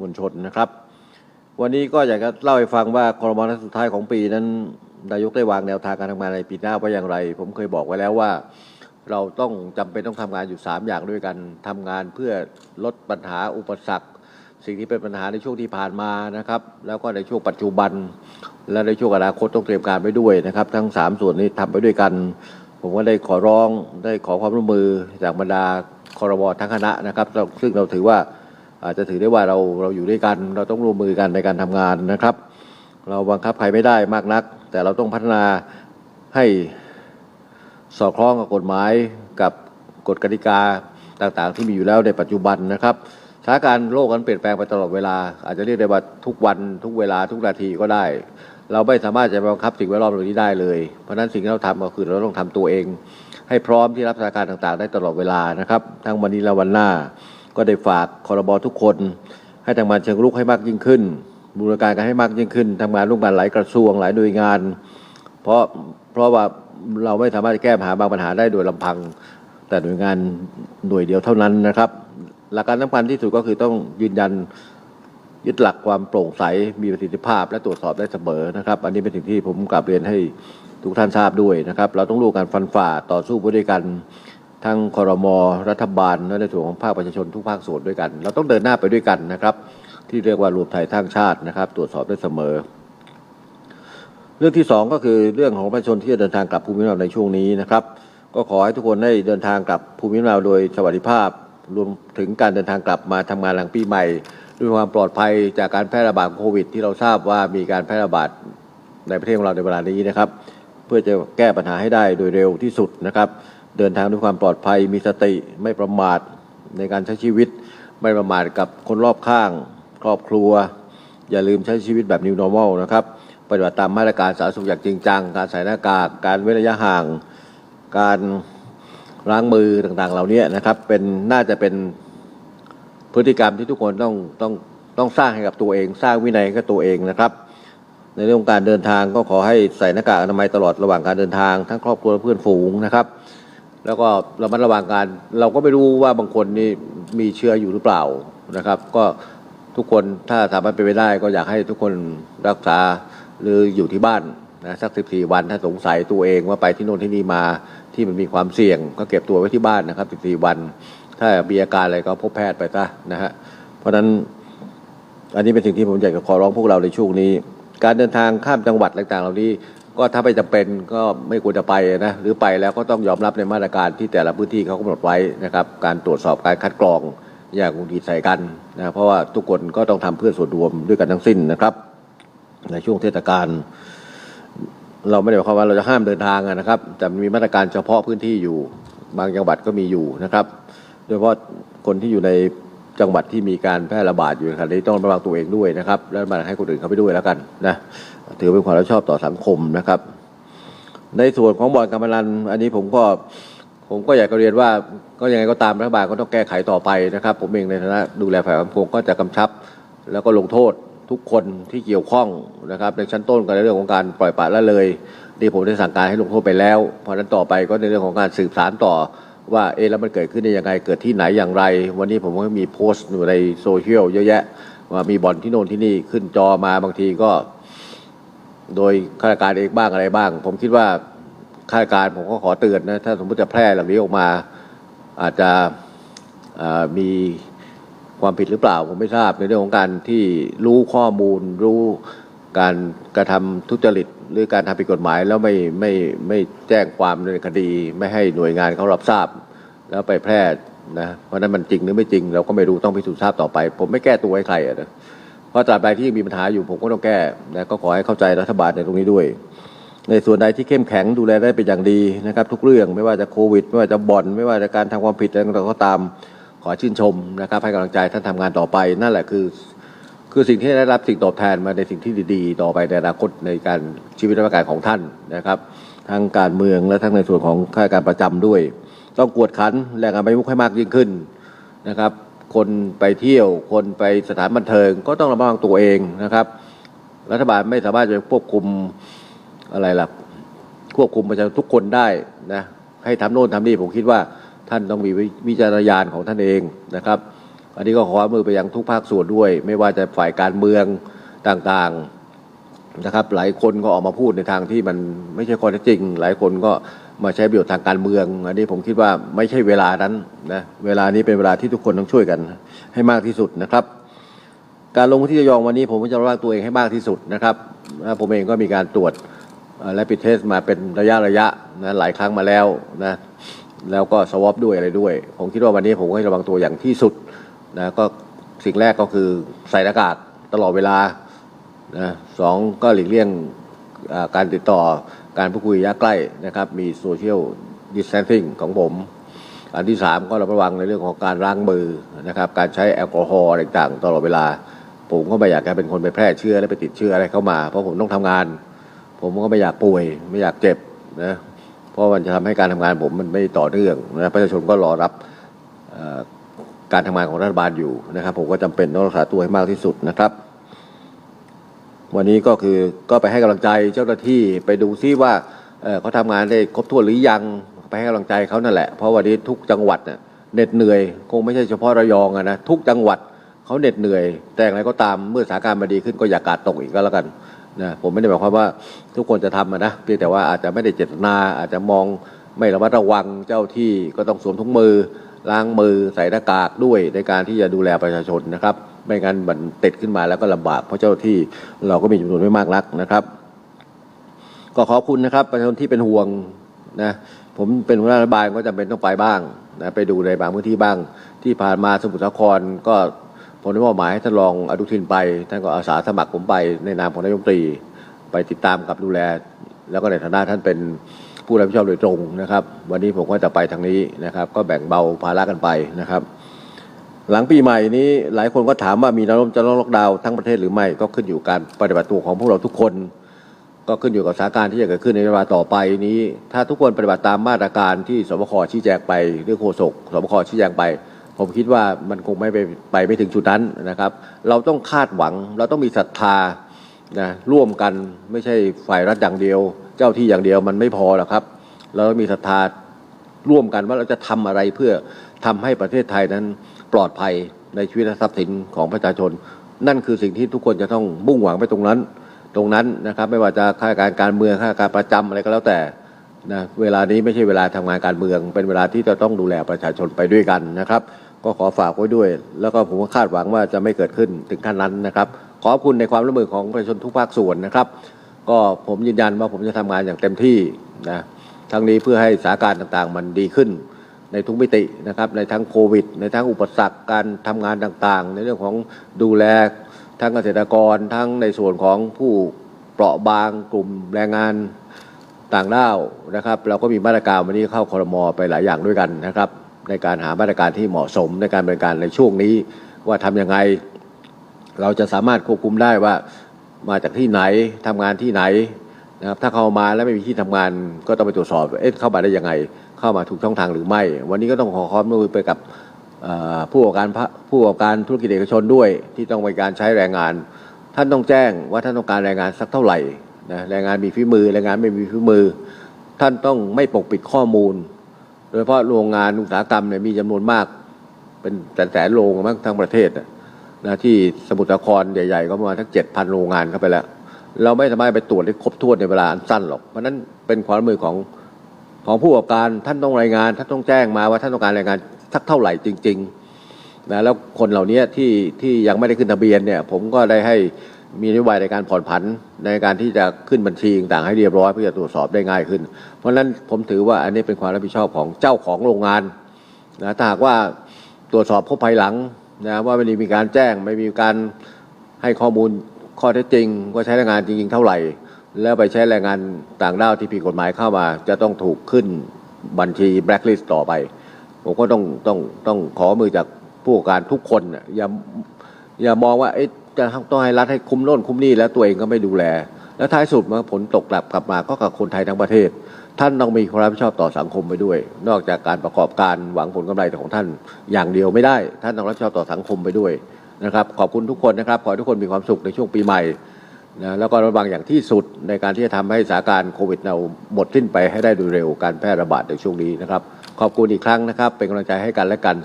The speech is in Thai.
มวลชนนะครับ วันนี้ก็อยากจะเล่าให้ฟังว่าครมนัดสุดท้ายของปีนั้นนายกได้วางแนวทางการทำงานในปีหน้าไว้อย่างไร ผมเคยบอกไว้แล้วว่า เราต้องจำเป็นต้องทำงานอยู่ 3 อย่างด้วยกันทำงานเพื่อลดปัญหาอุปสรรค สิ่งที่เป็นปัญหาในช่วงที่ผ่านมานะครับ แล้วก็ในช่วงปัจจุบัน และในช่วงอนาคตต้องเตรียมการไปด้วยนะครับ ทั้ง 3 ส่วนนี้ทำไปด้วยกัน ผมก็ได้ขอร้องได้ขอความร่วมมือจากบรรดาคอรมอทั้งคณะนะครับ ซึ่งเราถือว่า อาจจะถือได้ว่าเราเราอยู่ด้วยกัน เราต้องร่วมมือกันในการทำงานนะครับ เราบังคับใครไม่ได้มากนัก แต่เราต้องพัฒนาให้สอดคล้องกับกฎหมายกับกฎกติกาต่างๆ ที่มีอยู่แล้วในปัจจุบันนะครับสถานการณ์โลกนั้นเปลี่ยนแปลงไปตลอดเวลา อาจจะเรียกได้ว่าทุกวันทุกเวลาทุกนาทีก็ได้ เราไม่สามารถจะบังคับสิ่งแวดล้อมเหล่านี้ได้เลย เพราะฉะนั้นสิ่งที่เราทำก็คือเราต้องทำตัวเอง ให้พร้อมที่รับสถานการณ์ต่างๆ ได้ตลอดเวลานะครับ ทั้งวันนี้และวันหน้า ก็ได้ฝากคอรบอทุกคน ให้ทำงานเชิงรุกให้มากยิ่งขึ้น บูรณาการกันให้มากยิ่งขึ้นทำงานร่วมกันหลายกระทรวงหลายหน่วยงาน เพราะเพราะว่าเราไม่สามารถแก้ปัญหาบางปัญหาได้โดยลำพัง แต่หน่วยงานหน่วยเดียวเท่านั้นนะครับ หลักการสำคัญที่สุดก็คือต้องยืนยันยึดหลักความโปร่งใสมีประสิทธิภาพ และตรวจสอบได้เสมอนะครับ อันนี้เป็นสิ่งที่ผมกลับเรียนให้ทุกท่านทราบด้วยนะครับ เราต้องร่วมกันฟันฝ่าต่อสู้ไปด้วยกัน ทั้งคอรมอรัฐบาลและในส่วนของภาคประชาชนทุกภาคส่วนด้วยกัน เราต้องเดินหน้าไปด้วยกันนะครับ ที่เรียกว่ารวมไทยทั้งชาตินะครับ ตรวจสอบได้เสมอ เรื่องที่สองก็คือเรื่องของประชาชนที่จะเดินทางกลับภูมิลำเนาในช่วงนี้นะครับ ก็ขอให้ทุกคนได้เดินทางกลับภูมิลำเนาโดยสวัสดิภาพ รวมถึงการเดินทางกลับมาทำงานหลังปีใหม่ด้วยความปลอดภัยจากการแพร่ระบาดโควิด ที่เราทราบว่ามีการแพร่ระบาดในประเทศของเราในเวลานี้นะครับ เพื่อจะแก้ปัญหาให้ได้โดยเร็วที่สุดนะครับ เดินทางด้วยความปลอดภัย มีสติไม่ประมาทในการใช้ชีวิต ไม่ประมาทกับคนรอบข้าง ครอบครัว อย่าลืมใช้ชีวิตแบบ New Normal นะครับปฏิบัติตามมาตรการสาธารณสุขอย่างจริงจัง การใส่หน้ากาก การเว้นระยะห่าง การล้างมือต่างๆ เหล่านี้นะครับ เป็นน่าจะเป็นพฤติกรรมที่ทุกคนต้องต้องต้องสร้างให้กับตัวเอง สร้างวินัยกับตัวเองนะครับ ในเรื่องของการเดินทางก็ขอให้ใส่หน้ากากอนามัยตลอดระหว่างการเดินทาง ทั้งครอบครัวและเพื่อนฝูงนะครับ แล้วก็เระมัดระวังการเราก็ไม่รู้ว่าบางคนนี่มีเชื้ออยู่หรือเปล่านะครับ ก็ทุกคนถ้าสามารถเป็นไปได้ ก็อยากให้ทุกคนรักษาหรืออยู่ที่บ้านนะสักสิบสี่วันถ้าสงสัยตัวเองว่าไปที่โน่นที่นี่มาที่มันมีความเสี่ยง ก็เก็บตัวไว้ที่บ้านนะครับสิบสี่วัน ถ้ามีอาการอะไรก็พบแพทย์ไปซะนะฮะเพราะฉะนั้นอันนี้เป็นสิ่งที่ผมอยากจะขอร้องพวกเราในช่วงนี้ การเดินทางข้ามจังหวัดต่างๆ เหล่านี้ ก็ถ้าไม่จำเป็นก็ไม่ควรจะไปนะหรือไปแล้วก็ต้องยอมรับในมาตรการที่แต่ละพื้นที่เขากำหนดไว้นะครับ การตรวจสอบการคัดกรองอย่างกุดีใส่กันนะเพราะว่าทุกคนก็ต้องทำเพื่อส่วนรวมด้วยกันทั้งสิ้นนะครับ ในช่วงเทศกาลเราไม่ได้หมายความว่าเราจะห้ามเดินทางนะครับ แต่มีมาตรการเฉพาะพื้นที่อยู่บางจังหวัดก็มีอยู่นะครับ โดยเฉพาะคนที่อยู่ใน จังหวัดที่มีการแพร่ระบาดอยู่ในขณะนี้ต้องระวังตัวเองด้วยนะครับแล้วมาให้คนอื่นเขาไปด้วยแล้วกันนะถือเป็นความรับผิดชอบต่อสังคมนะครับ ในส่วนของบ่อนการพนันอันนี้ผมก็ผมก็อยากจะเรียนว่าก็ยังไงก็ตามรัฐบาลก็ต้องแก้ไขต่อไปนะครับ ผมเองในฐานะดูแลฝ่ายความคงก็จะกำชับ แล้วก็ลงโทษทุกคนที่เกี่ยวข้องนะครับ ในชั้นต้นก็ในเรื่องของการปล่อยปละละเลยนี่ผมได้สั่งการให้ลงโทษไปแล้ว เพราะฉะนั้นต่อไปก็ในเรื่องของการสืบสารต่อ ว่าเอ๊ะแล้วมันเกิดขึ้นได้ยังไงเกิดที่ไหนอย่างไร วันนี้ผมก็มีโพสต์อยู่ในโซเชียลเยอะแยะว่ามีบ่อนที่โน่นที่นี่ขึ้นจอมาบางทีก็ โดยข้าราชการเองบ้างอะไรบ้าง ผมคิดว่าข้าราชการผมก็ขอเตือนนะถ้าสมมติจะแพร่เหล่านี้ออกมา อาจจะมีความผิดหรือเปล่า ผมไม่ทราบในเรื่องของการที่รู้ข้อมูลรู้ การกระทำทุจริตหรือการทำผิดกฎหมายแล้วไม่ไม่ไม่แจ้งความในคดี ไม่ให้หน่วยงานเขารับทราบ แล้วไปแพร่นะเพราะนั้นมันจริงหรือไม่จริง เราก็ไม่รู้ต้องพิสูจน์ทราบต่อไป ผมไม่แก้ตัวให้ใครอะนะเพราะตราบใดที่ยังมีปัญหาอยู่ผมก็ต้องแก้นะก็ขอให้เข้าใจรัฐบาลในตรงนี้ด้วย ในส่วนใดที่เข้มแข็งดูแลได้เป็นอย่างดีนะครับ ทุกเรื่องไม่ว่าจะโควิด ไม่ว่าจะบ่อนไม่ว่าจะการทำความผิดอะไรก็ตามขอชื่นชมนะครับให้กำลังใจท่านทำงานต่อไป นั่นแหละคือ คือสิ่งที่ได้รับสิ่งตอบแทนมาในสิ่งที่ดีๆ ต่อไปในอนาคตในการชีวิตราชการของท่านนะครับ ทั้งการเมืองและทั้งในส่วนของข้าราชการประจำด้วย ต้องกวดขันแรงงานไปมุกให้มากยิ่งขึ้นนะครับ คนไปเที่ยวคนไปสถานบันเทิงก็ต้องระวังตัวเองนะครับ รัฐบาลไม่สามารถจะควบคุมอะไรล่ะควบคุมประชาชนทุกคนได้นะให้ทำโน่นทำนี่ผมคิดว่าท่านต้องมีวิจารณญาณของท่านเองนะครับ อันนี้ก็ขอมือไปยังทุกภาคส่วนด้วย ไม่ว่าจะฝ่ายการเมืองต่างๆนะครับ หลายคนก็ออกมาพูดในทางที่มันไม่ใช่ข้อเท็จจริง หลายคนก็มาใช้ประโยชน์ทางการเมือง อันนี้ผมคิดว่าไม่ใช่เวลานั้นนะเวลานี้เป็นเวลาที่ทุกคนต้องช่วยกันให้มากที่สุดนะครับ การลงพื้นที่ระยองวันนี้ผมก็จะระวังตัวเองให้มากที่สุดนะครับผมเองก็มีการตรวจและปิดเทสมาเป็นระยะระยะนะหลายครั้งมาแล้วนะแล้วก็สวอปด้วยอะไรด้วย ผมคิดว่าวันนี้ผมก็ให้ระวังตัวอย่างที่สุด นะก็สิ่งแรกก็คือใส่หน้ากากตลอดเวลานะสองก็หลีกเลี่ยงการติดต่อการพูดคุยระยะใกล้นะครับ มีโซเชียลดิสแ n นซิ่งของผม อันที่สามก็ระวังในเรื่องของการล้างมือนะครับ การใช้แอลกอฮอล์ต่างๆ ตลอดเวลา ผมก็ไม่อยากจะเป็นคนไปแพร่เชื้อและไปติดเชื้ออะไรเข้ามา เพราะผมต้องทำงาน ผมก็ไม่อยากป่วย ไม่อยากเจ็บนะเพราะมันจะทำให้การทำงานผมมันไม่ต่อเนื่องนะประชาชนก็รอรับ การทำงานของรัฐบาลอยู่นะครับ ผมก็จำเป็นต้องรักษาตัวให้มากที่สุดนะครับ วันนี้ก็คือก็ไปให้กำลังใจเจ้าหน้าที่ไปดูซิว่าเเขาทำงานได้ครบถ้วนหรือยังไปให้กำลังใจเขานั่นแหละเพราะวันนี้ทุกจังหวัดน่ะเหน็ดเหนื่อย คงไม่ใช่เฉพาะระยองอะนะทุกจังหวัดเขาเหน็ดเหนื่อย แต่อย่างไรก็ตามเมื่อสถานการณ์มาดีขึ้นก็อย่ากาดตกอีกก็แล้วกันนะผมไม่ได้หมายความว่าทุกคนจะทำะนะเพียงแต่ว่าอาจจะไม่ได้เจตนาอาจจะมองไม่ระมัดระวังเจ้าที่ก็ต้องสวมถุงมือ ล้างมือใส่หน้ากากด้วยในการที่จะดูแลประชาชนนะครับ ไม่งั้นมันติดขึ้นมาแล้วก็ลำบากเพราะเจ้าที่เราก็มีจำนวนไม่มากนักนะครับ ก็ขอบคุณนะครับ ประชาชนที่เป็นห่วงนะผมเป็นหัวหน้ารัฐบาลก็จำเป็นต้องไปบ้างนะไปดูในบางพื้นที่บ้าง ที่ผ่านมาสมุทรสาครก็ผมได้มอบหมายให้ท่านรองอนุทินไปท่านก็อาสาสมัครผมไปในนามของนายกรัฐมตรี ไปติดตามกับดูแล แล้วก็ในฐานะท่านเป็น ผู้รับผิดชอบโดยตรงนะครับ วันนี้ผมก็จะไปทางนี้นะครับ ก็แบ่งเบาภาระกันไปนะครับ หลังปีใหม่นี้หลายคนก็ถามว่ามีแนวโน้มจะล็อกดาวน์ทั้งประเทศหรือไม่ก็ขึ้นอยู่การปฏิบัติตัวของพวกเราทุกคน ก็ขึ้นอยู่กับสถานการณ์ที่จะเกิดขึ้นในเวลาต่อไปนี้ ถ้าทุกคนปฏิบัติตามมาตรการที่สบคชี้แจงไปหรือโฆษกสบคชี้แจงไป ผมคิดว่ามันคงไม่ไปไปไม่ถึงจุดนั้นนะครับ เราต้องคาดหวัง เราต้องมีศรัทธา นะร่วมกันไม่ใช่ฝ่ายรัฐอย่างเดียว เจ้าที่อย่างเดียวมันไม่พอหรอกครับ เราต้องมีศรัทธาร่วมกันว่าเราจะทำอะไรเพื่อทำให้ประเทศไทยนั้นปลอดภัยในชีวิตและทรัพย์สินของประชาชน นั่นคือสิ่งที่ทุกคนจะต้องมุ่งหวังไปตรงนั้น ตรงนั้นนะครับ ไม่ว่าจะข้าราชการการเมืองข้าราชการประจำอะไรก็แล้วแต่นะเวลานี้ไม่ใช่เวลาทำงานการเมือง เป็นเวลาที่จะต้องดูแลประชาชนไปด้วยกันนะครับ ก็ขอฝากไว้ด้วย แล้วก็ผมก็คาดหวังว่าจะไม่เกิดขึ้นถึงขั้นนั้นนะครับ ขอบคุณในความร่วมมือของประชาชนทุกภาคส่วนนะครับ ก็ผมยืนยันว่าผมจะทำงานอย่างเต็มที่นะทั้งนี้เพื่อให้สถานการณ์ต่างๆ มันดีขึ้นในทุกมิตินะครับในทั้งโควิด ในทั้งอุปสรรคการทำงานต่างๆ ในเรื่องของดูแลทั้งเกษตรกรทั้งในส่วนของผู้เปราะบางกลุ่มแรงงานต่างด้าวนะครับ เราก็มีมาตรการวันนี้เข้าคอรมอไปหลายอย่างด้วยกันนะครับ ในการหามาตรการที่เหมาะสมในการบริการในช่วงนี้ว่าทำยังไง เราจะสามารถควบคุมได้ว่ามาจากที่ไหนทำงานที่ไหนนะครับถ้าเข้ามาแล้วไม่มีที่ทำงานก็ต้องไปตรวจสอบเอ๊ะเข้ามาได้ยังไง เข้ามาถูกช่องทางหรือไม่ วันนี้ก็ต้องขอความร่วมมือไปกับผู้ประกอบการผู้ประกอบการธุรกิจเอกชนด้วย ที่ต้องมีการใช้แรงงาน ท่านต้องแจ้งว่าท่านต้องการแรงงานสักเท่าไหร่นะแรงงานมีฝีมือแรงงานไม่มีฝีมือ ท่านต้องไม่ปกปิดข้อมูล โดยเฉพาะโรงงานอุตสาหกรรมเนี่ยมีจำนวนมาก เป็นแสนแสนๆโรงมั้งทั้งประเทศ นะที่สมุทรสาครใหญ่ๆ ก็ประมาณทั้งเจ็ดพันโรงงานเข้าไปแล้ว เราไม่สามารถไปตรวจได้ครบถ้วนในเวลาอันสั้นหรอก เพราะนั้นเป็นความร่วมมือของของผู้ประกอบการท่านต้องรายงาน ท่านต้องแจ้งมาว่าท่านต้องการรายงานสักเท่าไหร่จริงๆนะแล้วคนเหล่านี้ที่ที่ยังไม่ได้ขึ้นทะเบียนเนี่ยผมก็ได้ให้มีนโยบายในการผ่อนผันในการที่จะขึ้นบัญชีต่างๆให้เรียบร้อยเพื่อจะตรวจสอบได้ง่ายขึ้น เพราะฉะนั้นผมถือว่าอันนี้เป็นความรับผิดชอบของเจ้าของโรงงานนะถ้าหากว่าตรวจสอบพบภายหลัง นะว่าไม่ได้มีการแจ้งไม่มีการให้ข้อมูลข้อเท็จจริงว่าใช้แรงงานจริง ๆ เท่าไหร่ แล้วไปใช้แรงงานต่างด้าวที่ผิดกฎหมายเข้ามา จะต้องถูกขึ้นบัญชีแบล็คลิสต์ต่อไป ผมก็ต้องต้องต้องขอมือจากผู้การทุกคนอย่าอย่ามองว่าจะต้องให้รัฐให้คุ้มโน่นคุ้มนี่แล้วตัวเองก็ไม่ดูแล แล้วท้ายสุดมาผลตกกลับกลับมาก็กับคนไทยทั้งประเทศ ท่านต้องมีความรับผิดชอบต่อสังคมไปด้วย นอกจากการประกอบการหวังผลกำไรของท่านอย่างเดียวไม่ได้ ท่านต้องรับผิดชอบต่อสังคมไปด้วยนะครับ ขอบคุณทุกคนนะครับ ขอให้ทุกคนมีความสุขในช่วงปีใหม่นะแล้วก็ระวังอย่างที่สุดในการที่จะทำให้สถานการณ์โควิดเราหมดสิ้นไปให้ได้โดยเร็วการแพร่ระบาดในช่วงนี้นะครับ ขอบคุณอีกครั้งนะครับ เป็นกำลังใจให้กันและกัน